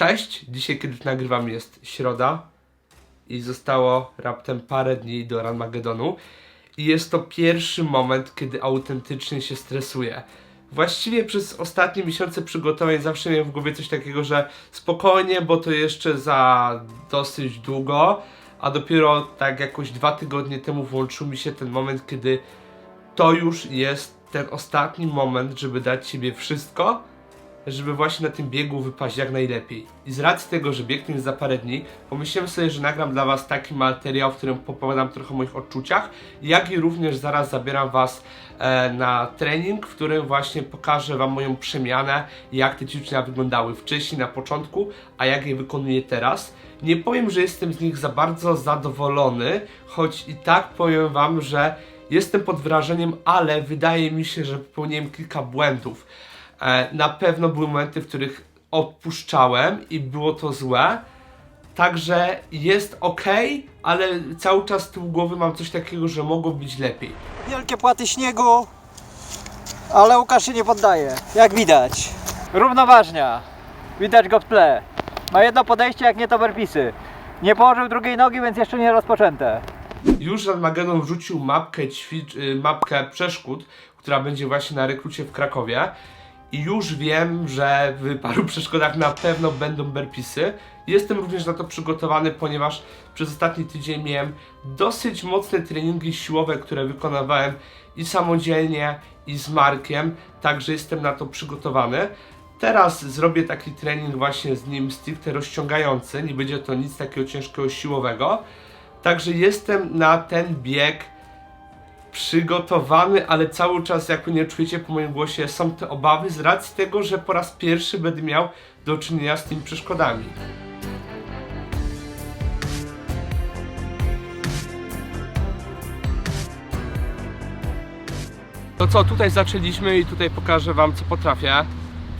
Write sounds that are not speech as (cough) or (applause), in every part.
Cześć! Dzisiaj, kiedy nagrywam, jest środa i zostało raptem parę dni do Ranmagedonu. I jest to pierwszy moment, kiedy autentycznie się stresuję. Właściwie przez ostatnie miesiące przygotowań zawsze miałem w głowie coś takiego, że spokojnie, bo to jeszcze za dosyć długo, a dopiero tak jakoś dwa tygodnie temu włączył mi się ten moment, kiedy to już jest ten ostatni moment, żeby dać siebie wszystko, żeby właśnie na tym biegu wypaść jak najlepiej. I z racji tego, że bieg ten jest za parę dni, pomyślałem sobie, że nagram dla Was taki materiał, w którym popowiadam trochę o moich odczuciach, jak i również zaraz zabieram Was e, na trening, w którym właśnie pokażę Wam moją przemianę, jak te ćwiczenia wyglądały wcześniej, na początku, a jak je wykonuję teraz. Nie powiem, że jestem z nich za bardzo zadowolony, choć i tak powiem Wam, że jestem pod wrażeniem, ale wydaje mi się, że popełniłem kilka błędów. E, na pewno były momenty, w których odpuszczałem i było to złe. Także jest ok, ale cały czas z tyłu głowy mam coś takiego, że mogło być lepiej. Wielkie płaty śniegu, ale Łukasz się nie poddaje, jak widać. Równoważnia, widać go w tle. Ma jedno podejście, jak nie to berpisy. Nie położył drugiej nogi, więc jeszcze nie rozpoczęte. Już Armageddon wrzucił mapkę, ćwicz, y, mapkę przeszkód, która będzie właśnie na rekrucie w Krakowie. I już wiem, że w paru (laughs) przeszkodach na pewno będą berpisy. Jestem również na to przygotowany, ponieważ przez ostatni tydzień miałem dosyć mocne treningi siłowe, które wykonywałem i samodzielnie, i z Markiem, także jestem na to przygotowany. Teraz zrobię taki trening właśnie z nim stricte rozciągający, nie będzie to nic takiego ciężkiego siłowego. Także jestem na ten bieg przygotowany, ale cały czas, jak nie czujecie po moim głosie, są te obawy z racji tego, że po raz pierwszy będę miał do czynienia z tymi przeszkodami. To co, tutaj zaczęliśmy i tutaj pokażę Wam, co potrafię.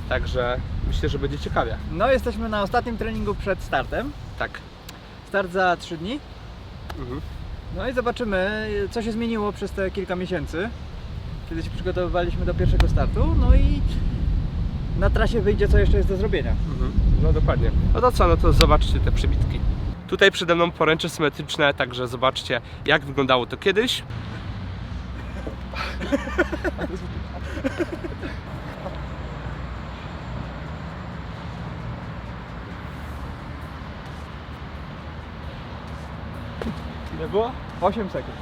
Także myślę, że będzie ciekawie. No, jesteśmy na ostatnim treningu przed startem. Tak. Start za 3 dni. Mhm. No i zobaczymy, co się zmieniło przez te kilka miesięcy, kiedy się przygotowywaliśmy do pierwszego startu. No i na trasie wyjdzie, co jeszcze jest do zrobienia. Mhm. No dokładnie. No to co, no to zobaczcie te przybitki. Tutaj przede mną poręcze symetryczne, także zobaczcie jak wyglądało to kiedyś. Ile było? 8 sekund.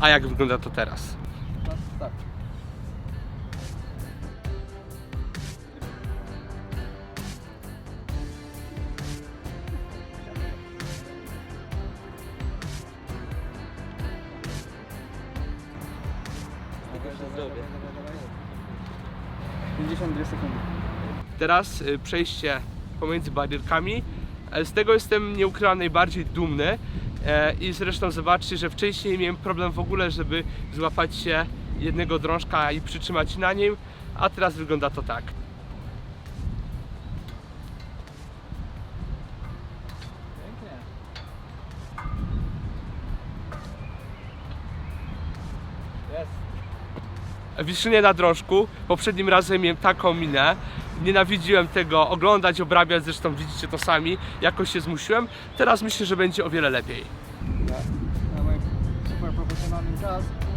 A jak wygląda to teraz? Start. Zrobię. 52 sekundy. Teraz y, przejście pomiędzy barierkami. E, Z tego jestem nie ukrywam najbardziej dumny. E, I zresztą zobaczcie, że wcześniej miałem problem w ogóle, żeby złapać się jednego drążka i przytrzymać na nim, a teraz wygląda to tak. Pięknie. Jest. Wiszynie na drążku. Poprzednim razem miałem taką minę. Nienawidziłem tego oglądać, obrabiać, zresztą widzicie to sami. Jakoś się zmusiłem. Teraz myślę, że będzie o wiele lepiej. Super profesjonalnym czas.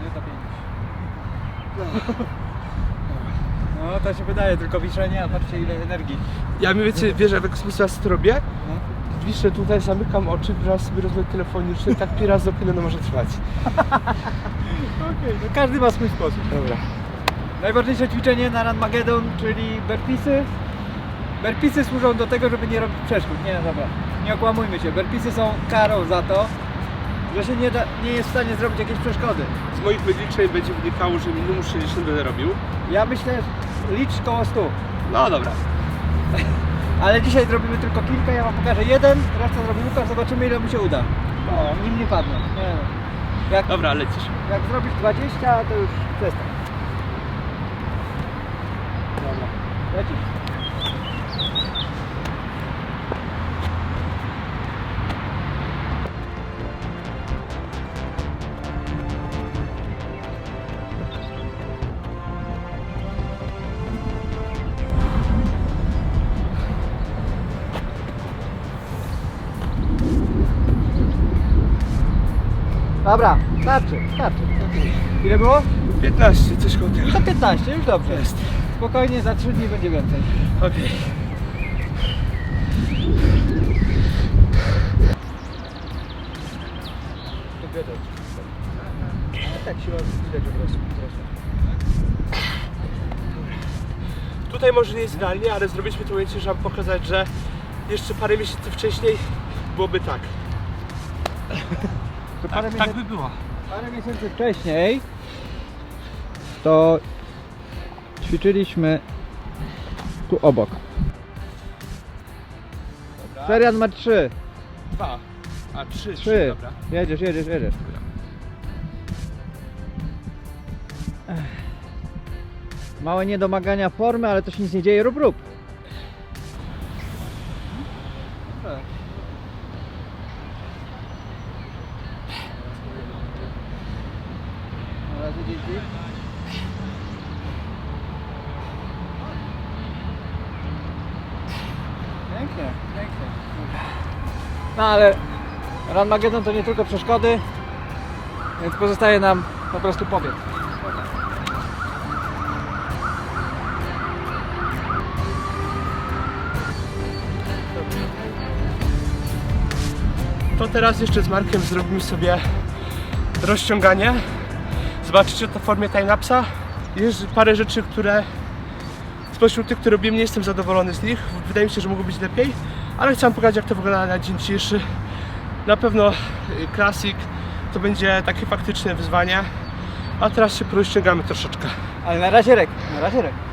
Minuta pięć. No to się wydaje, tylko wiszenie, a patrzcie ile energii. Ja mniej więcej wiesz, jak to robię? No. Wiszę tutaj, zamykam oczy, wybieram sobie rozwój telefoniczny, tak pi raz do no może trwać. (laughs) Okej, no każdy ma swój sposób. Dobra. Najważniejsze ćwiczenie na Ranmagedon, czyli burpeesy. Burpeesy służą do tego, żeby nie robić przeszkód. Nie, dobra, nie okłamujmy się. Burpeesy są karą za to, że się nie, da, nie jest w stanie zrobić jakiejś przeszkody. Z moich wyliczeń będzie wynikało, że minimum 60 będę robił. Ja myślę, że licz koło 100. No dobra. (laughs) Ale dzisiaj zrobimy tylko kilka, ja wam pokażę jeden, resztę zrobi Łukasz, zobaczymy ile mu się uda. O, nim nie no. jak, Dobra, lecisz. jak zrobisz 20, to już przestań. Dobra, lecisz. Dobra, starczy, starczy. Ile było? 15, coś koło tego. To 15, już dobrze. Jest. Spokojnie, za 3 dni będzie więcej. Okej. To widać. A tak siła widać po prostu. Tutaj może nie jest idealnie, ale zrobiliśmy to ujęcie, żeby pokazać, że jeszcze parę miesięcy wcześniej byłoby tak. To parę, Tak, tak miesięcy, by było. parę miesięcy wcześniej to ćwiczyliśmy tu obok. Seria numer 3. Dwa. A trzy, 3. dobra. Jedziesz, jedziesz, jedziesz. Małe niedomagania formy, ale to się nic nie dzieje, rób, rób. Razie dzięki. Pięknie, pięknie. No ale Run Magedon to nie tylko przeszkody, więc pozostaje nam po prostu pobiec. To teraz jeszcze z Markiem zrobimy sobie rozciąganie. Zobaczycie to w formie timelapsa. Jest parę rzeczy, które spośród tych, które robię, nie jestem zadowolony z nich. Wydaje mi się, że mogło być lepiej, ale chciałem pokazać, jak to wygląda na dzień dzisiejszy. Na pewno y, klasik to będzie takie faktyczne wyzwanie. A teraz się porozciągamy troszeczkę. Ale na razie rek, na razie rek.